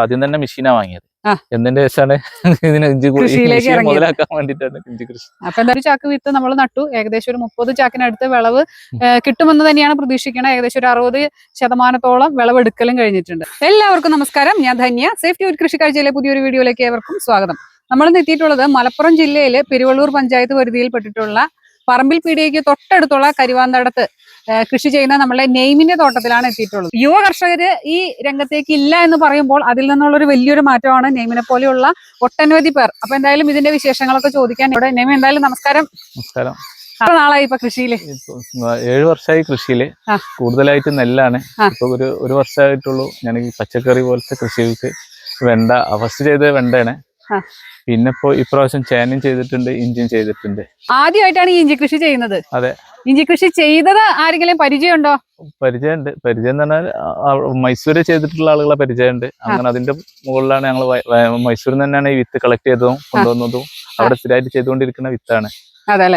ആദ്യം തന്നെ മെഷീനാ വാങ്ങിയത്. എന്തിന്റെ വെച്ചാണ്? ശേഷമാണ് ഇതിന് ഇഞ്ചി. മുതലാക്കാൻ വേണ്ടിട്ടാണ് ഇഞ്ചി കൃഷി. അപ്പൊ എന്തായാലും ചാക്ക് വിത്ത് നമ്മൾ നട്ടു. ഏകദേശം ഒരു മുപ്പത് ചാക്കിനടുത്ത് വിളവ് കിട്ടുമെന്ന് തന്നെയാണ് പ്രതീക്ഷിക്കുന്നത് ഏകദേശം ഒരു അറുപത് ശതമാനത്തോളം വിളവ് വിളവെടുക്കലും കഴിഞ്ഞിട്ടുണ്ട്. എല്ലാവർക്കും നമസ്കാരം. ഞാൻ ധന്യ. സേഫ്റ്റി ഒരു കൃഷി കാഴ്ചയിലെ പുതിയൊരു വീഡിയോയിലേക്ക് ഏവർക്കും സ്വാഗതം. നമ്മൾ എത്തിയിട്ടുള്ളത് മലപ്പുറം ജില്ലയിലെ പെരുവള്ളൂർ പഞ്ചായത്ത് പരിധിയിൽപ്പെട്ടിട്ടുള്ള പറമ്പിൽ പീടികയ്ക്ക് തൊട്ടടുത്തുള്ള കരിവാന്തടത്ത് കൃഷി ചെയ്യുന്ന നമ്മളെ നെയ്മിന്റെ തോട്ടത്തിലാണ് എത്തിയിട്ടുള്ളത്. യുവ കർഷകര് ഈ രംഗത്തേക്ക് ഇല്ല എന്ന് പറയുമ്പോൾ അതിൽ നിന്നുള്ള ഒരു വലിയൊരു മാറ്റമാണ് നെയ്മിനെ പോലെയുള്ള ഒട്ടനവധി പേർ. അപ്പൊ എന്തായാലും ഇതിന്റെ വിശേഷങ്ങളൊക്കെ ചോദിക്കാൻ ഇവിടെ നെയ്മി എന്തായാലും നമസ്കാരം. നമസ്കാരം. നാളായി ഇപ്പൊ കൃഷിയിൽ? ഏഴ് വർഷമായി കൃഷിയിൽ. കൂടുതലായിട്ട് നെല്ലാണ്. ഇപ്പൊ ഒരു ഒരു വർഷമായിട്ടുള്ളൂ ഞാൻ ഈ പച്ചക്കറി പോലത്തെ കൃഷികൾക്ക് വെണ്ട ഫസ്റ്റ് ചെയ്ത വെണ്ടയാണ്. പിന്നെ ഇപ്പോ ഇപ്രാവശ്യം ചേനയും ചെയ്തിട്ടുണ്ട് ഇഞ്ചിയും ചെയ്തിട്ടുണ്ട്. ആദ്യമായിട്ടാണ് ഈ ഇഞ്ചി കൃഷി ചെയ്യുന്നത്. അതെ. ഇഞ്ചി കൃഷി ചെയ്തത് ആരെങ്കിലും പരിചയമുണ്ടോ? പരിചയമുണ്ട്. പരിചയം എന്ന് പറഞ്ഞാൽ മൈസൂര് ചെയ്തിട്ടുള്ള ആളുകളെ പരിചയമുണ്ട്. അങ്ങനെ അതിന്റെ മുകളിലാണ് ഞങ്ങൾ മൈസൂരിൽ തന്നെയാണ് ഈ വിത്ത് കളക്ട് ചെയ്തതും കൊണ്ടുവന്നതും. അവിടെ സ്ഥിരമായിട്ട് ചെയ്തുകൊണ്ടിരിക്കുന്ന വിത്താണ്.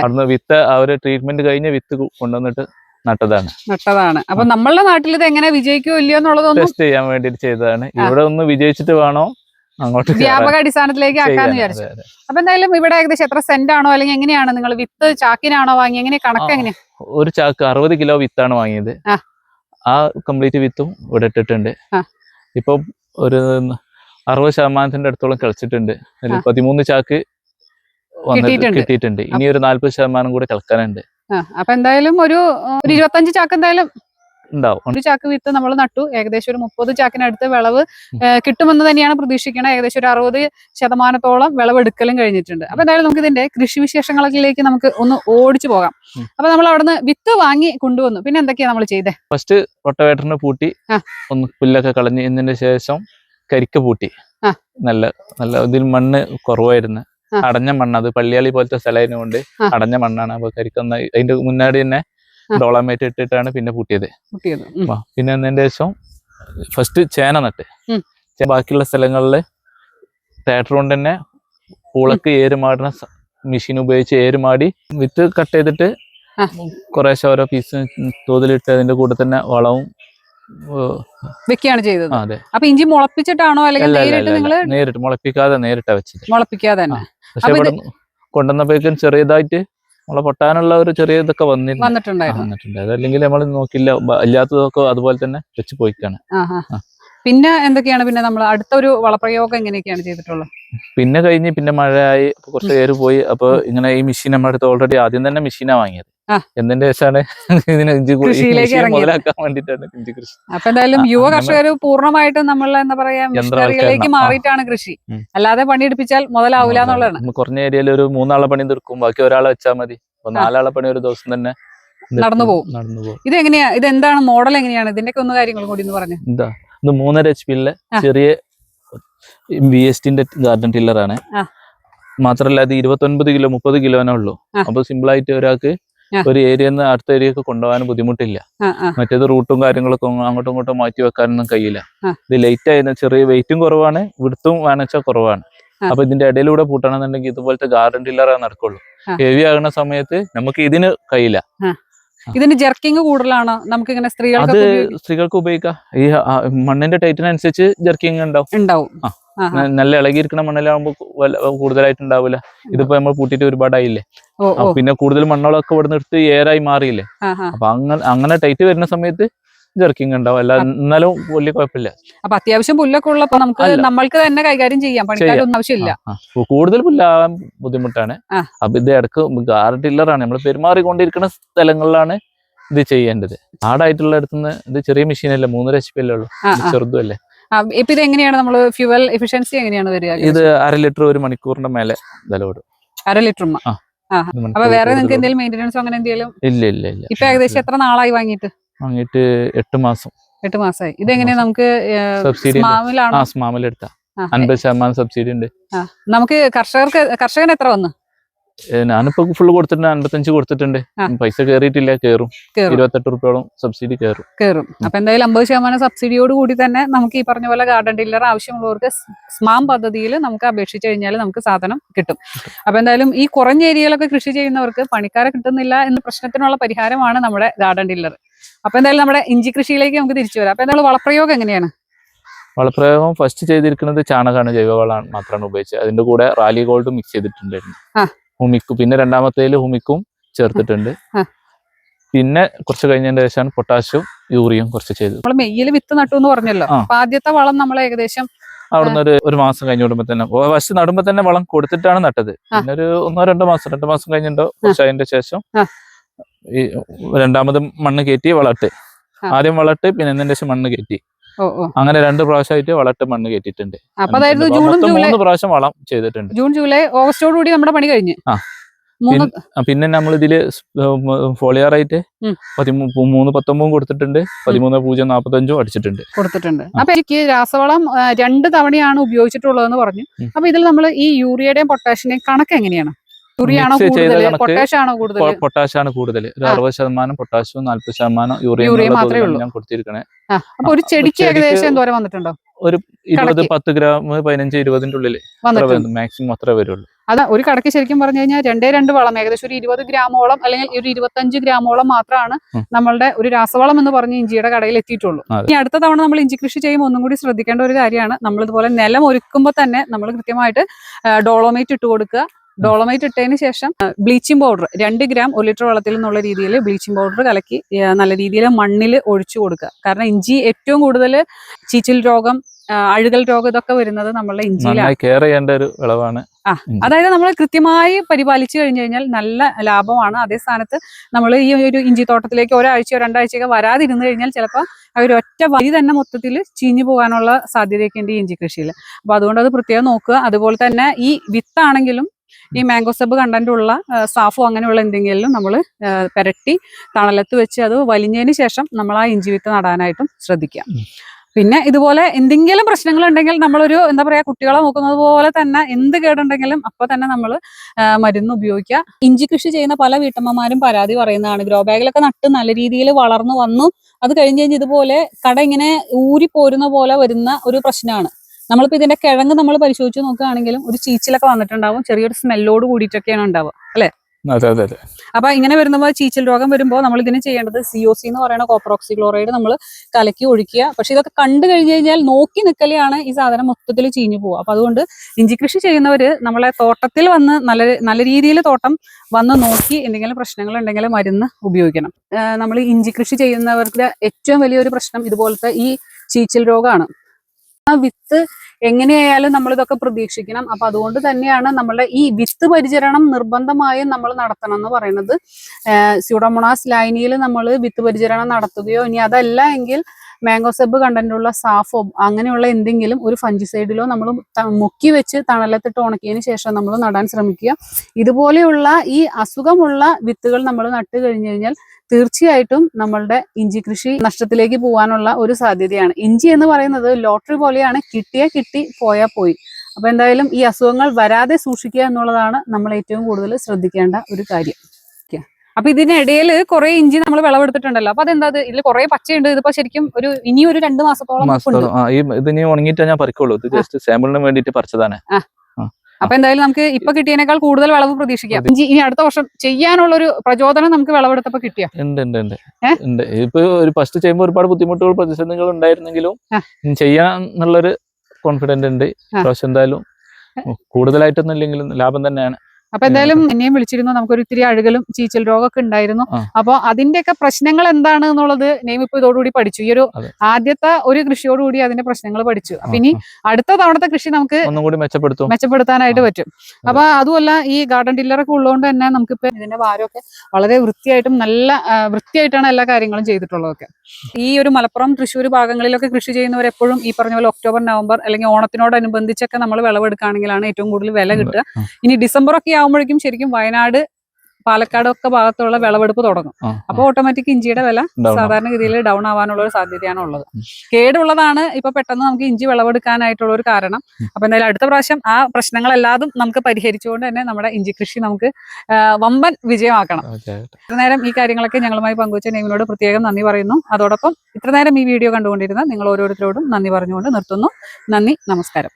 അവിടുന്ന് വിത്ത് ആ ഒരു ട്രീറ്റ്മെന്റ് കഴിഞ്ഞ വിത്ത് കൊണ്ടുവന്നിട്ട് നട്ടതാണ്. നട്ടതാണ്. അപ്പൊ നമ്മളുടെ നാട്ടിൽ ഇത് എങ്ങനെ വിജയിക്കുമോ ഇല്ലയോ എന്നുള്ളതൊന്നും ടെസ്റ്റ് ചെയ്യാൻ വേണ്ടിട്ട് ചെയ്തതാണ്. ഇവിടെ ഒന്ന് വിജയിച്ചിട്ട് വേണോ? അങ്ങോട്ട്. വ്യാപക അടിസ്ഥാനത്തിലേക്ക് ആക്കാന്ന് വിചാരിച്ചു. അപ്പൊ എന്തായാലും ഇവിടെ ഏകദേശം എത്ര സെന്റ് ആണോ അല്ലെങ്കിൽ എങ്ങനെയാണ് നിങ്ങൾ വിത്ത് ചാക്കിനാണോ വാങ്ങി എങ്ങനെ കണക്ക്. എങ്ങനെയാ ഒരു ചാക്ക് അറുപത് കിലോ വിത്താണ് വാങ്ങിയത് ആ. കംപ്ലീറ്റ് വിത്തും ഇവിടെ ഇട്ടിട്ടുണ്ട്. ഇപ്പൊ ഒരു അറുപത് ശതമാനത്തിന്റെ അടുത്തോളം കളിച്ചിട്ടുണ്ട് അതിൽ പതിമൂന്ന് ചാക്ക് കിട്ടിയിട്ടുണ്ട്. ഇനി ഒരു നാല്പത് ശതമാനം കൂടെ കളിക്കാനുണ്ട് അപ്പൊ എന്തായാലും ഒരു ഇരുപത്തഞ്ച് ചാക്ക് എന്തായാലും ഉണ്ടാവും. ഒരു ചാക്ക് വിത്ത് നമ്മൾ നട്ടു. ഏകദേശം ഒരു മുപ്പത് ചാക്കിനടുത്ത് വിളവ് കിട്ടുമെന്ന് തന്നെയാണ് പ്രതീക്ഷിക്കുന്നത് ഏകദേശം ഒരു അറുപത് ശതമാനത്തോളം വിളവെടുക്കലും കഴിഞ്ഞിട്ടുണ്ട്. അപ്പൊ എന്തായാലും നമുക്ക് ഇതിന്റെ കൃഷി വിശേഷങ്ങളിലേക്ക് നമുക്ക് ഒന്ന് ഓടിച്ചു പോകാം. അപ്പൊ നമ്മൾ അവിടുന്ന് വിത്ത് വാങ്ങി കൊണ്ടുവന്നു. പിന്നെ എന്തൊക്കെയാ നമ്മൾ ചെയ്തേ? ഫസ്റ്റ് റൊട്ടവേറ്ററിന് പൂട്ടി ഒന്ന് പുല്ലൊക്കെ കളഞ്ഞ് ഇതിന്റെ ശേഷം കരിക്ക് പൂട്ടി. നല്ല നല്ല ഇതിൽ മണ്ണ് കുറവായിരുന്നു. അടഞ്ഞ മണ്ണ് അത് പള്ളിയാളി പോലത്തെ സ്ഥലമായതുകൊണ്ട്. അടഞ്ഞ മണ്ണാണ്. അപ്പൊ കരിക്കൊന്ന് അതിന്റെ മുന്നാടി തന്നെ. ഡോളമേറ്റ് ഇട്ടിട്ടാണ് പിന്നെ പൂട്ടിയത്. പിന്നെ എന്നതിന്റെ ശേഷം ഫസ്റ്റ് ചേന നട്ട്. ബാക്കിയുള്ള സ്ഥലങ്ങളിൽ ട്രാക്ടർ കൊണ്ട് തന്നെ പൂളക്ക് ഏരുമാടുന്ന മെഷീൻ ഉപയോഗിച്ച് ഏരുമാടി വിത്ത് കട്ട് ചെയ്തിട്ട്. കുറേശ്ശെ ഓരോ പീസ് തോതിലിട്ട് അതിന്റെ കൂടെ തന്നെ വളവും വെക്കുകയാണ് ചെയ്തത്. അപ്പൊ ഇഞ്ചി മുളപ്പിച്ചിട്ടാണോ അല്ലെങ്കിൽ അല്ല, അല്ല, നേരിട്ട്. മുളപ്പിക്കാതെ നേരിട്ടാ വെച്ചത്. മുളപ്പിക്കാതെ തന്നെ. കൊണ്ടുവന്നപ്പോഴേക്കും ചെറിയതായിട്ട് മുള പൊട്ടാനുള്ള ഒരു ചെറിയ ഇതൊക്കെ വന്നിരുന്നു. വന്നിട്ടുണ്ട്. അതല്ലെങ്കിൽ നമ്മൾ നോക്കില്ല അല്ലാത്തതൊക്കെ ഇല്ലാത്തതൊക്കെ അതുപോലെ തന്നെ വെച്ച് പോയിക്കാണ്. പിന്നെ എന്തൊക്കെയാണ്? പിന്നെ നമ്മൾ അടുത്ത ഒരു വളപ്രയോഗം എങ്ങനെയൊക്കെയാണ് ചെയ്തിട്ടുള്ളത്? പിന്നെ കഴിഞ്ഞ് പിന്നെ മഴയായി കുറച്ച് പേര് പോയി. അപ്പൊ ഇങ്ങനെ ഈ മെഷീൻ നമ്മുടെ അടുത്ത് ഓൾറെഡി ആദ്യം തന്നെ മെഷീനാ വാങ്ങിയത്. എന്തിന്റെ ശേഷമാണ് ഇതിന് ഇഞ്ചി മുതലാക്കാൻ വേണ്ടിട്ടാണ് ഇഞ്ചി കൃഷി. അപ്പൊ എന്തായാലും യുവ കർഷകർ പൂർണമായിട്ടും നമ്മൾ എന്താ പറയാ മിഷനറികളിലേക്ക്. മാറിയിട്ടാണ് കൃഷി. അല്ലാതെ പണിയെടുപ്പിച്ചാൽ മുതലാവൂല എന്നുള്ളതാണ്. കുറഞ്ഞ ഏരിയയിൽ ഒരു മൂന്നാളെ പണി തീർക്കും. ബാക്കി ഒരാളെ വെച്ചാൽ മതി. അപ്പൊ നാലാളെ പണി ഒരു ദിവസം തന്നെ നടന്നു പോകും. നടന്നു പോകും. ഇത് എങ്ങനെയാ ഇത് എന്താണ് മോഡൽ എങ്ങനെയാണ്? ഇതിന്റെ ഒക്കെ ഒന്ന് കാര്യങ്ങൾ കൂടി ഒന്ന് പറഞ്ഞു. എന്താ ഇത് മൂന്നര എച്ച് പിയിലെ ചെറിയ ബി എസ് ടിന്റെ ഗാർഡൻ ടില്ലറാണ്. മാത്രല്ല അത് ഇരുപത്തൊൻപത് കിലോ മുപ്പത് കിലോനെ ഉള്ളൂ. അപ്പൊ സിമ്പിൾ ആയിട്ട് ഒരാൾക്ക് ഒരു ഏരിയ നിന്ന് അടുത്ത ഏരിയക്ക് കൊണ്ടുപോകാൻ ബുദ്ധിമുട്ടില്ല. മറ്റേത് റൂട്ടും കാര്യങ്ങളൊക്കെ അങ്ങ് അങ്ങോട്ടും ഇങ്ങോട്ടും മാറ്റി വെക്കാനൊന്നും കഴിയില്ല. ഇത് ലൈറ്റ് ആയിരുന്നു. ചെറിയ വെയിറ്റും കുറവാണ്. വിടുത്തും വേണമെച്ചാൽ കുറവാണ്. അപ്പൊ ഇതിന്റെ ഇടയിലൂടെ പൂട്ടണമെന്നുണ്ടെങ്കിൽ ഇതുപോലത്തെ ഗാർഡൻ ടില്ലറേ നടക്കുള്ളൂ. ഹെവി ആകുന്ന സമയത്ത് നമുക്ക് ഇതിന് കഴിയില്ല. ഇതിന് ജെർക്കിങ് കൂടുതലാണ്. നമുക്ക് ഇങ്ങനെ സ്ത്രീകൾക്ക് സ്ത്രീകൾക്ക് ഉപയോഗിക്കാം. ഈ മണ്ണിന്റെ ടൈറ്റിനനുസരിച്ച് ജർക്കിങ് ഉണ്ടാവും. ഉണ്ടാവും. നല്ല ഇളകിയിരിക്കുന്ന മണ്ണിലാകുമ്പോൾ കൂടുതലായിട്ട് ഉണ്ടാവില്ല ഇതിപ്പോ നമ്മൾ പൂട്ടിട്ട് ഒരുപാടായില്ലേ? പിന്നെ കൂടുതൽ മണ്ണുകളൊക്കെ ഇവിടെ എടുത്ത് ഏറായി മാറിയില്ലേ? അപ്പൊ അങ്ങനെ അങ്ങനെ ടൈറ്റ് വരുന്ന സമയത്ത് ജർക്കിങ് ഉണ്ടാവും. അല്ല എന്നാലും വലിയ കുഴപ്പമില്ല. അപ്പൊ അത്യാവശ്യം പുല്ലൊക്കെ ഉള്ളപ്പോ നമുക്ക് നമ്മൾക്ക് തന്നെ കൈകാര്യം ചെയ്യാം. പണിക്കാരൊന്നും ആവശ്യമില്ല. കൂടുതൽ പുല്ലാവാൻ ബുദ്ധിമുട്ടാണ്. അപ്പൊ ഇത് ഇടയ്ക്ക് ഗാർഡ് ടില്ലറാണ്. നമ്മൾ പെരുമാറിക്കൊണ്ടിരിക്കുന്ന സ്ഥലങ്ങളിലാണ് ഇത് ചെയ്യേണ്ടത്. ആടായിട്ടുള്ള അടുത്തുനിന്ന് ഇത് ചെറിയ മെഷീൻ അല്ലേ? മൂന്നര എച്ച് പി അല്ലേ ഉള്ളൂ. ചെറുതും ആ, ഇപ്പൊ ഇത് എങ്ങനെയാണ് നമ്മൾ ഫ്യൂവൽ എഫിഷ്യൻസി എങ്ങനെയാണ് വരിക? ഇത് അര ലിറ്റർ ഒരു മണിക്കൂറിന്റെ മേലെ വിലവിടും അര ലിറ്റർ അപ്പൊ വേറെ നിങ്ങൾക്ക് എന്തെങ്കിലും മെയിന്റനൻസോ അങ്ങനെ എന്തെങ്കിലും? ഇല്ല ഇല്ല ഇല്ല. ഇപ്പൊ ഏകദേശം എത്ര നാളായി വാങ്ങിയിട്ട് വാങ്ങിയിട്ട് എട്ട് മാസം. എട്ട് മാസമായി ഇതെങ്ങനെയാ നമുക്ക് സബ്സിഡി സ്മാമിലാണോ? ആ സ്മാമിൽ എടുത്ത അൻപത് ശതമാനം സബ്സിഡി ഉണ്ട്. നമുക്ക് കർഷകർക്ക് കർഷകന് എത്ര വന്നു? ഞാനിപ്പോ ഫുള്ള് കൊടുത്തിട്ടുണ്ട് അൻപത്തഞ്ച് കൊടുത്തിട്ടുണ്ട്. പൈസ കേറിയിട്ടില്ല കേറും. ഇരുപത്തെട്ട് റുപ്യോളം സബ്സിഡി കേറും. കേറും. അപ്പൊ എന്തായാലും അമ്പത് ശതമാനം സബ്സിഡിയോട് കൂടി തന്നെ നമുക്ക് ഈ പറഞ്ഞ പോലെ ഗാർഡൻ ഡീലർ ആവശ്യമുള്ളവർക്ക് സ്മാം പദ്ധതിയിൽ നമുക്ക് അപേക്ഷിച്ച് കഴിഞ്ഞാൽ നമുക്ക് സാധനം കിട്ടും. അപ്പൊ എന്തായാലും ഈ കുറഞ്ഞ ഏരിയയിലൊക്കെ കൃഷി ചെയ്യുന്നവർക്ക് പണിക്കാരെ കിട്ടുന്നില്ല എന്ന പ്രശ്നത്തിനുള്ള പരിഹാരമാണ് നമ്മുടെ ഗാർഡൻ ഡീലർ അപ്പൊ എന്തായാലും നമ്മുടെ ഇഞ്ചി കൃഷിയിലേക്ക് നമുക്ക് തിരിച്ചു വരാം. അപ്പൊ എന്തായാലും വളപ്രയോഗം എങ്ങനെയാണ്? വളപ്രയോഗം ഫസ്റ്റ് ചെയ്തിരിക്കുന്നത് ചാണകമാണ് ജൈവവളമാണ് മാത്രമാണ് ഉപയോഗിച്ചത്. അതിന്റെ കൂടെ റാലി ഗോൾഡ് മിക്സ് ചെയ്തിട്ടുണ്ടായിരുന്നു. ഹുമിക്കും. പിന്നെ രണ്ടാമത്തേൽ ഹുമിക്കും ചേർത്തിട്ടുണ്ട്. പിന്നെ കുറച്ച് കഴിഞ്ഞതിന് ശേഷമാണ് പൊട്ടാഷ്യം യൂറിയും കുറച്ച് ചെയ്തത്. നമ്മൾ മെയ്യിൽ വിത്ത് നട്ടു എന്ന് പറഞ്ഞല്ലോ. ആദ്യത്തെ വളം നമ്മൾ ഏകദേശം അവിടുന്ന് ഒരു ഒരു മാസം കഴിഞ്ഞ് വിടുമ്പോ തന്നെ വശം നടുമ്പോ തന്നെ വളം കൊടുത്തിട്ടാണ് നട്ടത്. പിന്നെ ഒരു ഒന്നോ രണ്ടോ മാസം രണ്ടു മാസം കഴിഞ്ഞിട്ടോ കുറച്ച് അതിന്റെ ശേഷം ഈ രണ്ടാമത് മണ്ണ് കയറ്റി വളട്ട്. ആദ്യം വളട്ട് പിന്നെ അതിന്റെ ശേഷം മണ്ണ് കയറ്റി അങ്ങനെ രണ്ട് പ്രാവശ്യമായിട്ട് വളട്ട് മണ്ണ് കയറ്റിയിട്ടുണ്ട്. അപ്പൊ അതായത് എന്നിട്ട് ജൂണും ജൂലൈ മൂന്ന് പ്രാവശ്യം വളം ചെയ്തിട്ടുണ്ട്. ജൂൺ ജൂലൈ ഓഗസ്റ്റോട് കൂടി നമ്മുടെ പണി കഴിഞ്ഞ്. പിന്നെ നമ്മൾ ഇതിൽ ഫോളിയറായിട്ട് മൂന്ന് പത്തൊമ്പതും കൊടുത്തിട്ടുണ്ട്. പതിമൂന്ന് പൂജ്യം നാപ്പത്തഞ്ചും അടിച്ചിട്ടുണ്ട്. കൊടുത്തിട്ടുണ്ട്. അപ്പൊ എനിക്ക് രാസവളം രണ്ട് തവണയാണ് ഉപയോഗിച്ചിട്ടുള്ളതെന്ന് പറഞ്ഞു. അപ്പൊ ഇതിൽ നമ്മൾ ഈ യൂറിയയുടെയും പൊട്ടാഷിന്റെയും കണക്ക് എങ്ങനെയാണ്? യൂറിയ ആണോ Mix ചെയ്ത കൂടുതൽ പൊട്ടാഷാണോ പൊട്ടാഷ് കൂടുതൽ പൊട്ടാഷാണ് കൂടുതൽ ഒരു. അറുപത് ശതമാനം പൊട്ടാഷ്യവും നാല്പത് ശതമാനം യൂറിയ യൂറിയ മാത്രമേ ഉള്ളൂ. ഞാൻ കൊടുത്തിരിക്കണേ. അപ്പൊ ഒരു ചെടിക്ക് ഏകദേശം എന്തോരം വന്നിട്ടുണ്ടോ? ഇരുപത് കണക്ക്. പത്ത് ഗ്രാം പതിനഞ്ച് ഇരുപതിന്റെ ഉള്ളിൽ മാക്സിമം അത്ര വരുള്ളൂ. അതാ ഒരു കടക്ക് ശരിക്കും പറഞ്ഞു കഴിഞ്ഞാൽ രണ്ടേ രണ്ട് വളം ഏകദേശം ഒരു ഇരുപത് ഗ്രാമോളം അല്ലെങ്കിൽ ഒരു ഇരുപത്തഞ്ച് ഗ്രാമോളം മാത്രമാണ്. നമ്മളുടെ ഒരു രാസവളം എന്ന് പറഞ്ഞ ഇഞ്ചിയുടെ കടയിൽ എത്തിയിട്ടുള്ളൂ. ഇനി അടുത്ത തവണ നമ്മൾ ഇഞ്ചി കൃഷി ചെയ്യുമ്പോൾ ഒന്നും കൂടി ശ്രദ്ധിക്കേണ്ട ഒരു കാര്യമാണ്. നമ്മളിതുപോലെ നിലം ഒരുക്കുമ്പോൾ തന്നെ നമ്മൾ കൃത്യമായിട്ട് ഡോളോമേറ്റ് ഇട്ട് കൊടുക്കുക. ഡോളോമേറ്റ് ഇട്ടതിന് ശേഷം ബ്ലീച്ചിങ് പൗഡർ രണ്ട് ഗ്രാം ഒരു ലിറ്റർ വെള്ളത്തിൽ എന്നുള്ള രീതിയിൽ ബ്ലീച്ചിങ് പൗഡർ കലക്കി നല്ല രീതിയിൽ മണ്ണിൽ ഒഴിച്ചു കൊടുക്കുക. കാരണം ഇഞ്ചി ഏറ്റവും കൂടുതൽ ചീച്ചിൽ രോഗം അഴുകൽ രോഗം ഇതൊക്കെ വരുന്നത് നമ്മളെ ഇഞ്ചിയിലാണ്. കെയർ ചെയ്യേണ്ട ഒരു വിളവാണ് ആ. അതായത് നമ്മൾ കൃത്യമായി പരിപാലിച്ചു കഴിഞ്ഞു കഴിഞ്ഞാൽ നല്ല ലാഭമാണ്. അതേ സ്ഥാനത്ത് നമ്മൾ ഈ ഒരു ഇഞ്ചി തോട്ടത്തിലേക്ക് ഒരാഴ്ചയോ രണ്ടാഴ്ചയോ വരാതിരുന്നു കഴിഞ്ഞാൽ ചിലപ്പോൾ അവർ ഒറ്റ വരി തന്നെ മൊത്തത്തിൽ ചീഞ്ഞു പോകാനുള്ള സാധ്യതയൊക്കെ ഉണ്ട് ഈ ഇഞ്ചി കൃഷിയിൽ. അപ്പൊ അതുകൊണ്ട് അത് പ്രത്യേകം നോക്കുക. അതുപോലെ തന്നെ ഈ വിത്താണെങ്കിലും ഈ മാംഗോ സബ് കണ്ടന്റ് ഉള്ള സാഫോ അങ്ങനെയുള്ള എന്തെങ്കിലും നമ്മൾ പെരട്ടി തണലത്ത് വെച്ച് അത് വലിഞ്ഞതിന് ശേഷം നമ്മൾ ആ ഇഞ്ചി വിത്ത് നടാനായിട്ടും ശ്രദ്ധിക്കാം പിന്നെ ഇതുപോലെ എന്തെങ്കിലും പ്രശ്നങ്ങൾ ഉണ്ടെങ്കിൽ നമ്മളൊരു എന്താ പറയാ കുട്ടികളെ നോക്കുന്നത് പോലെ തന്നെ എന്ത് കേടുണ്ടെങ്കിലും അപ്പൊ തന്നെ നമ്മൾ മരുന്ന് ഉപയോഗിക്കുക. ഇഞ്ചി കൃഷി ചെയ്യുന്ന പല വീട്ടമ്മമാരും പരാതി പറയുന്നതാണ്. ഗ്രോ ബാഗിലൊക്കെ നട്ട് നല്ല രീതിയിൽ വളർന്നു വന്നു. അത് കഴിഞ്ഞ് കഴിഞ്ഞ് ഇതുപോലെ കട ഇങ്ങനെ ഊരി പോരുന്ന പോലെ വരുന്ന ഒരു പ്രശ്നമാണ്. നമ്മളിപ്പോ ഇതിന്റെ കിഴങ്ങ് നമ്മൾ പരിശോധിച്ച് നോക്കുകയാണെങ്കിലും ഒരു ചീച്ചിലൊക്കെ വന്നിട്ടുണ്ടാവും. ചെറിയൊരു സ്മെല്ലോട് കൂടിയിട്ടൊക്കെയാണ് ഉണ്ടാവുക. അതെ അതെ അതെ. അപ്പൊ ഇങ്ങനെ വരുമ്പോൾ ചീച്ചൽ രോഗം വരുമ്പോൾ നമ്മൾ ഇതിന് ചെയ്യേണ്ടത് സി ഒ സി എന്ന് പറയുന്ന കോപ്പറോക്സി ക്ലോറൈഡ് നമ്മൾ കലക്കി ഒഴിക്കുക. പക്ഷെ ഇതൊക്കെ കണ്ടു കഴിഞ്ഞു കഴിഞ്ഞാൽ നോക്കി നിൽക്കലെയാണ് ഈ സാധനം മൊത്തത്തിൽ ചീഞ്ഞു പോവുക. അപ്പൊ അതുകൊണ്ട് ഇഞ്ചി കൃഷി ചെയ്യുന്നവര് നമ്മളെ തോട്ടത്തിൽ വന്ന് നല്ല നല്ല രീതിയിൽ തോട്ടം വന്ന് നോക്കി എന്തെങ്കിലും പ്രശ്നങ്ങൾ ഉണ്ടെങ്കിൽ മരുന്ന് ഉപയോഗിക്കണം. നമ്മൾ ഇഞ്ചി കൃഷി ചെയ്യുന്നവർക്ക് ഏറ്റവും വലിയൊരു പ്രശ്നം ഇതുപോലത്തെ ഈ ചീച്ചൽ രോഗമാണ്. ആ വിത്ത് എങ്ങനെയായാലും നമ്മൾ ഇതൊക്കെ പ്രതീക്ഷിക്കണം. അപ്പൊ അതുകൊണ്ട് തന്നെയാണ് നമ്മളുടെ ഈ വിത്ത് പരിചരണം നിർബന്ധമായും നമ്മൾ നടത്തണം എന്ന് പറയുന്നത് സ്യൂഡോമോണാസ് ലൈനിയിൽ നമ്മൾ വിത്ത് പരിചരണം നടത്തുകയോ ഇനി അതല്ല എങ്കിൽ മാംഗോ സെബ് കണ്ടന്റുള്ള സാഫോ അങ്ങനെയുള്ള എന്തെങ്കിലും ഒരു ഫഞ്ചിസൈഡിലോ നമ്മൾ മുക്കി വെച്ച് തണലത്തിട്ട് ഉണക്കിയതിന് ശേഷം നമ്മൾ നടാൻ ശ്രമിക്കുക. ഇതുപോലെയുള്ള ഈ അസുഖമുള്ള വിത്തുകൾ നമ്മൾ നട്ട് കഴിഞ്ഞു കഴിഞ്ഞാൽ തീർച്ചയായിട്ടും നമ്മളുടെ ഇഞ്ചി കൃഷി നഷ്ടത്തിലേക്ക് പോകാനുള്ള ഒരു സാധ്യതയാണ്. ഇഞ്ചി എന്ന് പറയുന്നത് ലോട്ടറി പോലെയാണ് കിട്ടിയ കിട്ടി പോയാ പോയി. അപ്പൊ എന്തായാലും ഈ അസുഖങ്ങൾ വരാതെ സൂക്ഷിക്കുക എന്നുള്ളതാണ് നമ്മൾ ഏറ്റവും കൂടുതൽ ശ്രദ്ധിക്കേണ്ട ഒരു കാര്യം. അപ്പൊ ഇതിനിടയിൽ കുറെ ഇഞ്ചി നമ്മൾ വിളവെടുത്തിട്ടുണ്ടല്ലോ. അപ്പൊ അതെന്താ ഇത് ഇതിൽ കുറെ പച്ചയുണ്ട്. ഇതിപ്പോ ശരിക്കും ഒരു ഇനി ഒരു രണ്ട് മാസത്തോളം ഉണ്ട്. മാസത്തോളം ഈ ഇത് ഇനി ഉണങ്ങിയിട്ടേ ഞാൻ പറിക്കുള്ളൂ. ഇത് ജസ്റ്റ് സാമ്പിളിന് വേണ്ടിട്ട് പറിച്ചതാണ്. അപ്പൊ എന്തായാലും നമുക്ക് ഇപ്പൊ കിട്ടിയതിനേക്കാൾ കൂടുതൽ വിളവ് പ്രതീക്ഷിക്കാം. ഇഞ്ചി ഇനി അടുത്ത വർഷം ചെയ്യാനുള്ള ഒരു പ്രചോദനം നമുക്ക് വിളവെടുത്തപ്പോ കിട്ടിയ? ഉണ്ട്? ഇപ്പൊ ഒരു ഫസ്റ്റ് ചെയ്യുമ്പോൾ ഒരുപാട് ബുദ്ധിമുട്ടുകൾ പ്രതിസന്ധികൾ ഉണ്ടായിരുന്നെങ്കിലും ചെയ്യാന്നുള്ളൊരു കോൺഫിഡന്റ് ഉണ്ട്. പ്രാവശ്യം എന്തായാലും കൂടുതലായിട്ടൊന്നും ഇല്ലെങ്കിലും ലാഭം തന്നെയാണ്. അപ്പൊ എന്തായാലും എന്നെയും വിളിച്ചിരുന്നു. നമുക്കൊരു ഇത്തിരി അഴുകലും ചീച്ചൽ രോഗമൊക്കെ ഉണ്ടായിരുന്നു. അപ്പോൾ അപ്പൊ അതിന്റെയൊക്കെ പ്രശ്നങ്ങൾ എന്താണ് എന്നുള്ളത് നെയ്മ് ഇപ്പൊ ഇതോടുകൂടി പഠിച്ചു. ഈ ഒരു ആദ്യത്തെ ഒരു കൃഷിയോടുകൂടി അതിന്റെ പ്രശ്നങ്ങൾ പഠിച്ചു. അപ്പൊ ഇനി അടുത്ത തവണത്തെ കൃഷി നമുക്ക് ഒന്നുകൂടി മെച്ചപ്പെടുത്തും. മെച്ചപ്പെടുത്താനായിട്ട് പറ്റും. അപ്പൊ അതുമല്ല ഈ ഗാർഡൻ ടില്ലറൊക്കെ ഉള്ളതുകൊണ്ട് തന്നെ നമുക്കിപ്പോ ഇതിന്റെ ഭാരമൊക്കെ വളരെ വൃത്തിയായിട്ടും നല്ല വൃത്തിയായിട്ടാണ് എല്ലാ കാര്യങ്ങളും ചെയ്തിട്ടുള്ളതൊക്കെ. ഈ ഒരു മലപ്പുറം തൃശ്ശൂർ ഭാഗങ്ങളിലൊക്കെ കൃഷി ചെയ്യുന്നവർ എപ്പോഴും ഈ പറഞ്ഞ പോലെ ഒക്ടോബർ നവംബർ അല്ലെങ്കിൽ ഓണത്തിനോടനുബന്ധിച്ചൊക്കെ നമ്മൾ വിളവെടുക്കുകയാണെങ്കിലാണ് ഏറ്റവും കൂടുതൽ വില കിട്ടുക. ഇനി ഡിസംബർ ഒക്കെ ആകുമ്പോഴേക്കും ശരിക്കും വയനാട് പാലക്കാട് ഒക്കെ ഭാഗത്തുള്ള വിളവെടുപ്പ് തുടങ്ങും അപ്പോൾ അപ്പൊ ഓട്ടോമാറ്റിക് ഇഞ്ചിയുടെ വില. സാധാരണഗതിയിൽ ഡൗൺ ആവാനുള്ള ഒരു സാധ്യതയാണ് ഉള്ളത്. കേടുള്ളതാണ് ഇപ്പൊ പെട്ടെന്ന് നമുക്ക് ഇഞ്ചി വിളവെടുക്കാനായിട്ടുള്ള ഒരു കാരണം. അപ്പൊ എന്തായാലും അടുത്ത പ്രാവശ്യം ആ പ്രശ്നങ്ങളെല്ലാതും നമുക്ക് പരിഹരിച്ചുകൊണ്ട് തന്നെ നമ്മുടെ ഇഞ്ചി കൃഷി നമുക്ക് വമ്പൻ വിജയമാക്കണം. ഇത്ര നേരം ഈ കാര്യങ്ങളൊക്കെ ഞങ്ങളുമായി പങ്കുവച്ച നെയ്മിനോട് പ്രത്യേകം നന്ദി പറയുന്നു അതോടൊപ്പം ഇത്ര നേരം ഈ വീഡിയോ കണ്ടുകൊണ്ടിരുന്ന നിങ്ങൾ ഓരോരുത്തരോടും നന്ദി പറഞ്ഞുകൊണ്ട് നിർത്തുന്നു നന്ദി നമസ്കാരം